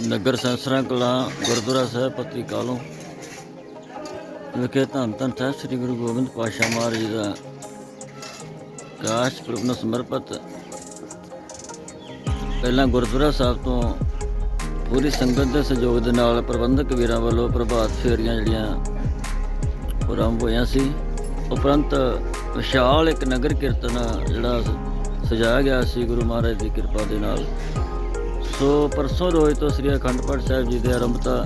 ਨਗਰ ਸੰਸਰਾ ਕਲਾ, ਗੁਰਦੁਆਰਾ ਸਾਹਿਬ ਪੱਤੀ ਕਾਲੋਂ ਵਿਖੇ ਧੰਨ ਧੰਨ ਸਾਹਿਬ, ਸ੍ਰੀ ਗੁਰੂ ਗੋਬਿੰਦ ਪਾਤਸ਼ਾਹ ਮਹਾਰਾਜ ਜੀ ਦਾ ਕਾਸ਼ ਪੁਰਬ ਨੂੰ ਸਮਰਪਿਤ। ਪਹਿਲਾਂ ਗੁਰਦੁਆਰਾ ਸਾਹਿਬ ਤੋਂ ਪੂਰੀ ਸੰਗਤ ਦੇ ਸਹਿਯੋਗ ਦੇ ਨਾਲ ਪ੍ਰਬੰਧਕ ਵੀਰਾਂ ਵੱਲੋਂ ਪ੍ਰਭਾਤ ਫੇਰੀਆਂ ਜਿਹੜੀਆਂ ਆਰੰਭ ਹੋਈਆਂ ਸੀ, ਉਪਰੰਤ ਵਿਸ਼ਾਲ ਇੱਕ ਨਗਰ ਕੀਰਤਨ ਜਿਹੜਾ ਸਜਾਇਆ ਗਿਆ ਸੀ ਗੁਰੂ ਮਹਾਰਾਜ ਦੀ ਕਿਰਪਾ ਦੇ ਨਾਲ। ਸੋ ਪਰਸੋਂ ਰੋਜ਼ ਤੋਂ ਸ੍ਰੀ ਅਖੰਡ ਪਾਠ ਸਾਹਿਬ ਜੀ ਦੇ ਆਰੰਭਤਾ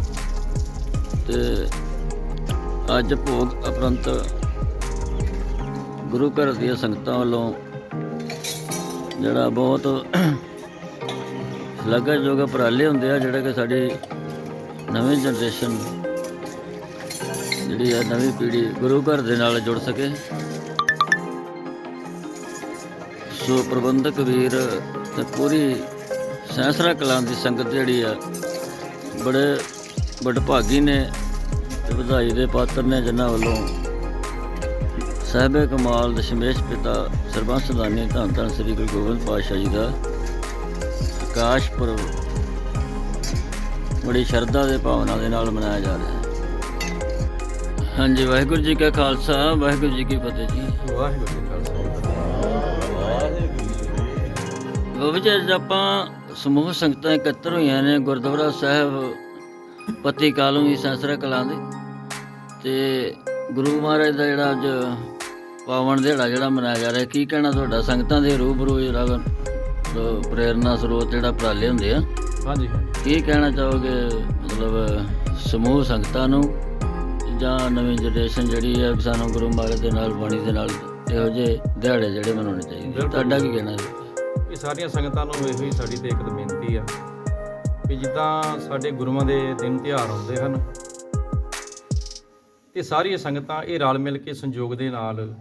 ਤੇ ਅੱਜ ਭੋਗ ਉਪਰੰਤ ਗੁਰੂ ਘਰ ਦੀਆਂ ਸੰਗਤਾਂ ਵੱਲੋਂ ਜਿਹੜਾ ਬਹੁਤ ਸ਼ਲਾਘਾਯੋਗ ਉਪਰਾਲੇ ਹੁੰਦੇ ਆ, ਜਿਹੜੇ ਕਿ ਸਾਡੀ ਨਵੀਂ ਜਨਰੇਸ਼ਨ ਜਿਹੜੀ ਆ, ਨਵੀਂ ਪੀੜ੍ਹੀ ਗੁਰੂ ਘਰ ਦੇ ਨਾਲ ਜੁੜ ਸਕੇ। ਸੋ ਪ੍ਰਬੰਧਕ ਵੀਰ ਤੇ ਪੂਰੀ ਸੈਂਸਰਾ ਕਲਾਂ ਦੀ ਸੰਗਤ ਜਿਹੜੀ ਆ ਬੜੇ ਵਡਭਾਗੀ ਨੇ ਤੇ ਵਧਾਈ ਦੇ ਪਾਤਰ ਨੇ ਜਿਨ੍ਹਾਂ ਵੱਲੋਂ ਸਾਹਿਬੇ ਕਮਾਲ ਦਸ਼ਮੇਸ਼ ਪਿਤਾ ਸਰਬੰਸ ਸਦਾਨੀ ਧੰਨ ਧੰਨ ਸ੍ਰੀ ਗੁਰੂ ਗੋਬਿੰਦ ਪਾਤਸ਼ਾਹ ਜੀ ਦਾ ਪ੍ਰਕਾਸ਼ ਪੁਰਬ ਬੜੀ ਸ਼ਰਧਾ ਦੇ ਭਾਵਨਾ ਦੇ ਨਾਲ ਮਨਾਇਆ ਜਾ ਰਿਹਾ ਹੈ। ਹਾਂਜੀ ਵਾਹਿਗੁਰੂ ਜੀ ਕਾ ਖਾਲਸਾ ਵਾਹਿਗੁਰੂ ਜੀ ਕੀ ਫਤਿਹ ਜੀ। ਵਾਹਿਗੁਰੂ ਜੀ ਕਾ ਖਾਲਸਾ। ਉਹ ਵਿੱਚ ਅੱਜ ਆਪਾਂ ਸਮੂਹ ਸੰਗਤਾਂ ਇਕੱਤਰ ਹੋਈਆਂ ਨੇ ਗੁਰਦੁਆਰਾ ਸਾਹਿਬ ਪਤੀ ਕਾਲੋਂ ਦੀ ਸੰਸਰਾ ਕਲਾਂ ਦੇ। ਤੇ ਗੁਰੂ ਮਹਾਰਾਜ ਦਾ ਜਿਹੜਾ ਅੱਜ ਪਾਵਨ ਦਿਹਾੜਾ ਜਿਹੜਾ ਮਨਾਇਆ ਜਾ ਰਿਹਾ ਕੀ ਕਹਿਣਾ ਤੁਹਾਡਾ? ਸੰਗਤਾਂ ਦੇ ਰੂਬਰੂ ਜਿਹੜਾ ਪ੍ਰੇਰਨਾ ਸਰੋਤ ਜਿਹੜਾ ਉਪਰਾਲੇ ਹੁੰਦੇ ਆ। ਹਾਂਜੀ ਕੀ ਕਹਿਣਾ ਚਾਹੋਗੇ ਮਤਲਬ ਸਮੂਹ ਸੰਗਤਾਂ ਨੂੰ ਜਾਂ ਨਵੀਂ ਜਨਰੇਸ਼ਨ ਜਿਹੜੀ ਹੈ ਸਾਨੂੰ ਗੁਰੂ ਮਹਾਰਾਜ ਦੇ ਨਾਲ ਬਾਣੀ ਦੇ ਨਾਲ ਇਹੋ ਜਿਹੇ ਦਿਹਾੜੇ ਜਿਹੜੇ ਮਨਾਉਣੇ ਚਾਹੀਦੇ। ਤੁਹਾਡਾ ਕੀ ਕਹਿਣਾ ਹੈ ਇਹ ਸਾਰੀਆਂ ਸੰਗਤਾਂ ਨੂੰ ਇਹੋ ਹੀ ਸਾਡੀ ਤੇ ਇੱਕ ਬੇਨਤੀ ਆ ਕਿ ਜਿੱਦਾਂ ਸਾਡੇ ਗੁਰੂਆਂ ਦੇ ਦਿਨ ਤਿਉਹਾਰ ਆਉਂਦੇ ਹਨ ਤੇ ਸਾਰੀਆਂ ਸੰਗਤਾਂ ਇਹ ਰਲ ਮਿਲ ਕੇ ਸੰਯੋਗ ਦੇ ਨਾਲ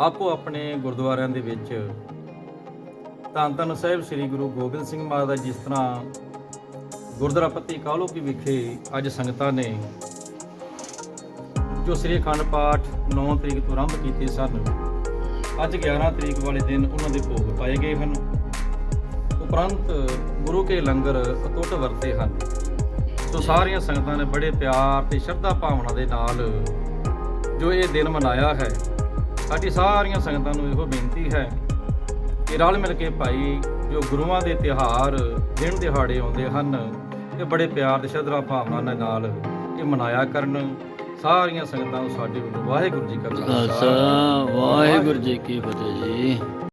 ਆਪੋ ਆਪਣੇ ਗੁਰਦੁਆਰਿਆਂ ਦੇ ਵਿੱਚ ਧੰਨ ਧੰਨ ਸਾਹਿਬ ਸ੍ਰੀ ਗੁਰੂ ਗੋਬਿੰਦ ਸਿੰਘ ਮਹਾਰਾਜ ਜਿਸ ਤਰ੍ਹਾਂ ਗੁਰਦੁਆਰਾ ਪੱਤੀ ਕਾਲੋ ਕੀ ਵਿਖੇ ਅੱਜ ਸੰਗਤਾਂ ਨੇ, ਜੋ ਸ੍ਰੀ ਅਖੰਡ ਪਾਠ 9 ਤਰੀਕ ਤੋਂ ਆਰੰਭ ਕੀਤੇ ਸਨ ਅੱਜ 11 ਤਰੀਕ ਵਾਲੇ ਦਿਨ ਉਹਨਾਂ ਦੇ ਭੋਗ ਪਾਏ ਗਏ ਹਨ। ਉਪਰੰਤ ਗੁਰੂ ਕੇ ਲੰਗਰ ਅਟੁੱਟ ਵਰਤੇ ਹਨ। ਸੋ ਸਾਰੀਆਂ ਸੰਗਤਾਂ ਨੇ ਬੜੇ ਪਿਆਰ ਤੇ ਸ਼ਰਧਾ ਭਾਵਨਾ ਦੇ ਨਾਲ ਜੋ ਇਹ ਦਿਨ ਮਨਾਇਆ ਹੈ, ਸਾਡੀ ਸਾਰੀਆਂ ਸੰਗਤਾਂ ਨੂੰ ਇਹੋ ਬੇਨਤੀ ਹੈ ਕਿ ਰਲ ਮਿਲ ਕੇ ਭਾਈ ਜੋ ਗੁਰੂਆਂ ਦੇ ਤਿਉਹਾਰ ਦਿਨ ਦਿਹਾੜੇ ਆਉਂਦੇ ਹਨ ਇਹ ਬੜੇ ਪਿਆਰ ਤੇ ਸ਼ਰਧਾ ਭਾਵਨਾ ਦੇ ਨਾਲ ਇਹ ਮਨਾਇਆ ਕਰਨ। ਸਾਰੀਆਂ ਸੰਗਤਾਂ ਨੂੰ ਸਾਡੇ ਵੱਲੋਂ ਵਾਹਿਗੁਰੂ ਜੀ ਕਾ ਖਾਲਸਾ। ਵਾਹਿਗੁਰੂ ਜੀ ਕੀ ਫਤਿਹ ਜੀ।